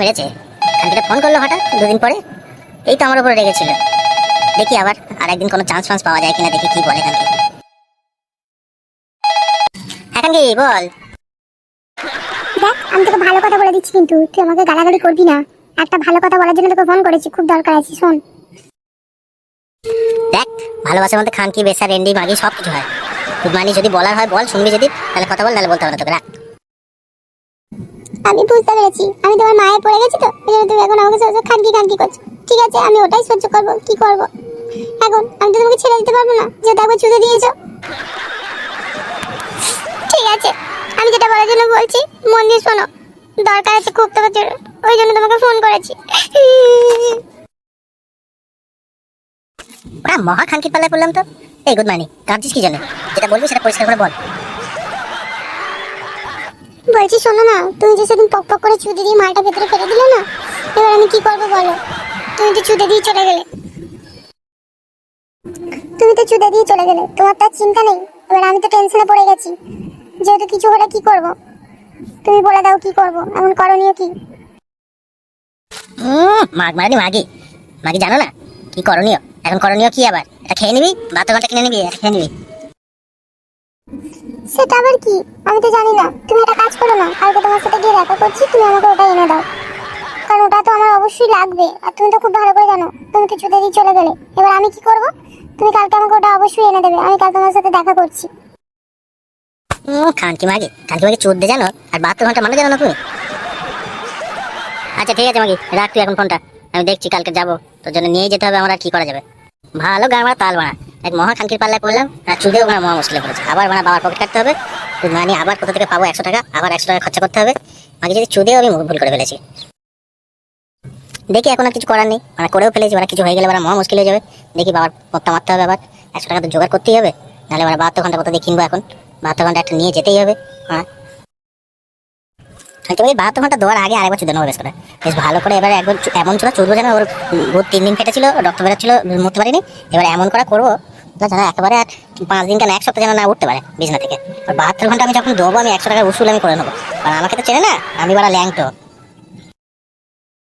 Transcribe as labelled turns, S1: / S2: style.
S1: হয়েছে। খানকিটা ফোন করল হঠাৎ দুদিন পরে। এই তো আমার উপরে রেগেছিল দেখি আবার আর একদিন কোনো চান্স ফান্স পাওয়া যায় কিনা দেখি কি বলে খানকি। এখন কি বল।
S2: দেখ আমি তোকে ভালো কথা বলে দিচ্ছি কিন্তু তুই আমাকে গালাগালি করবি না। একটা ভালো কথা বলার জন্য তোকে ফোন করেছি খুব দরকার আছে শোন।
S1: দেখ ভালোবাসার মধ্যে খানকি বেসা রেন্ডি মাগি সব কিছু হয়। মানে যদি বলার হয় বল শুনবি যদি তাহলে কথা বল তাহলে বলতে হবে না তোকে রাখ।
S2: আমি বুঝতে পেরেছি। আমি তোমার মায়ে পড়ে গেছি তো, এই তুমি এখন আমাকে সহ্য খানকি খানকি করছ। ঠিক আছে, আমি ওটাই সহ্য করব, কি করব? এখন আমি তো তোমাকে ছেড়ে দিতে পারব না, যেহেতু একবার চুদে দিয়েছ। ঠিক আছে, আমি যেটা বলার জন্য বলছি, মন দিয়ে শোনো। দরকার আছে খুব তোমার জন্য, ওই জন্য তোমাকে ফোন করেছি।
S1: ওরা মহা খানকির পাল্লায় পড়লাম তো। এই, গুড মর্নিং কাঁদছিস কি জন্য? যেটা বলবি সেটা পরিষ্কার করে বল।
S2: বলছি, শোনো না, তুমি যে সেদিন পক পক করে চুদে দিয়ে মালটা ভেতরে ফেলে দিলে না, এবার আমি কি করব বলো? তুমি তো চুদে দিয়ে চলে গেলে। তুমি তো চুদে দিয়ে চলে গেলে, তোমার তো চিন্তা নেই, এবার আমি তো টেনশনে পড়ে গেছি। যেহেতু কিছু হলে কি করব? তুমি বলে দাও কি করব, এমন করণীয় কি?
S1: মাগ মারানি মাগি। মাগি জানো না, কি করণীয়? এখন করণীয় কি আবার? এটা খেয়ে নিবি ভাত ঘণ্টা কিনে নিবি, এটা খেয়ে নিবি।
S2: সেটা আবার কি? আমি তো জানি না। তুমি একটা কাজ করো না। কালকে তোমার সাথে গিয়ে দেখা করছি, তুমি আমাকে ওটা এনে দাও। কারণ ওটা তো আমার অবশ্যই লাগবে। আর তুমি তো খুব ভালো করে জানো, তুমি তো দিয়ে চলে গেলে। এবার আমি কি করব? তুমি কালকে আমাকে ওটা অবশ্যই এনে দেবে। আমি কাল তোমার সাথে দেখা করছি।
S1: খানকি মাগি খানকি মাগি চোদ্দে জানো? আর বাহাত্তর ঘণ্টা মানে জানো না তুমি? আচ্ছা ঠিক আছে মাগি, রাখ তুই এখন ফোনটা। আমি দেখছি কালকে যাব। তোর জন্য নিয়ে যেতে হবে, আমার আর কি করা যাবে? ভালো গান তাল বানা। এক মহা খানকির পাল্লায় পড়লাম, আর চুদেও বানা মহা মুশকিলে পড়েছে। আবার বানা বাবার পকেট কাটতে হবে মানে আবার কোথা থেকে পাবো একশো টাকা, আবার একশো টাকা খরচা করতে হবে। মাঝে যদি চুদেও আমি ভুল করে ফেলেছি। দেখি এখন আর কিছু করার নেই। মানে করেও ফেলেছি মানে কিছু হয়ে গেলে মানে মহা মুশকিল হয়ে যাবে। দেখি বাবার পথটা মারতে হবে আবার। একশো টাকা তো জোগাড় করতেই হবে। নাহলে মানে বাহাত্তর ঘণ্টা কোথা দিয়ে কিনবো এখন। বাহাত্তর ঘণ্টা একটা নিয়ে যেতেই হবে। হ্যাঁ। তোমাকে বাহাত্তর ঘণ্টা দেওয়ার আগে আরেকবার চুদানো বেশ করে। বেশ ভালো করে এবার একবার এমন ছিল, চুদবো যেন ওর তিন দিন ফেটেছিল, রক্ত বেরোচ্ছিল মরতে পারিনি। এবার এমন করে করব যেন একেবারে আর পাঁচ দিন কেন এক সপ্তাহ যেন না উঠতে পারে বিছনা থেকে। আর বাহাত্তর ঘণ্টা আমি যখন দেবো আমি একশো টাকার উসুল আমি করে নেব। আর আমাকে তো চেনে না, আমি বারা ল্যাংটো।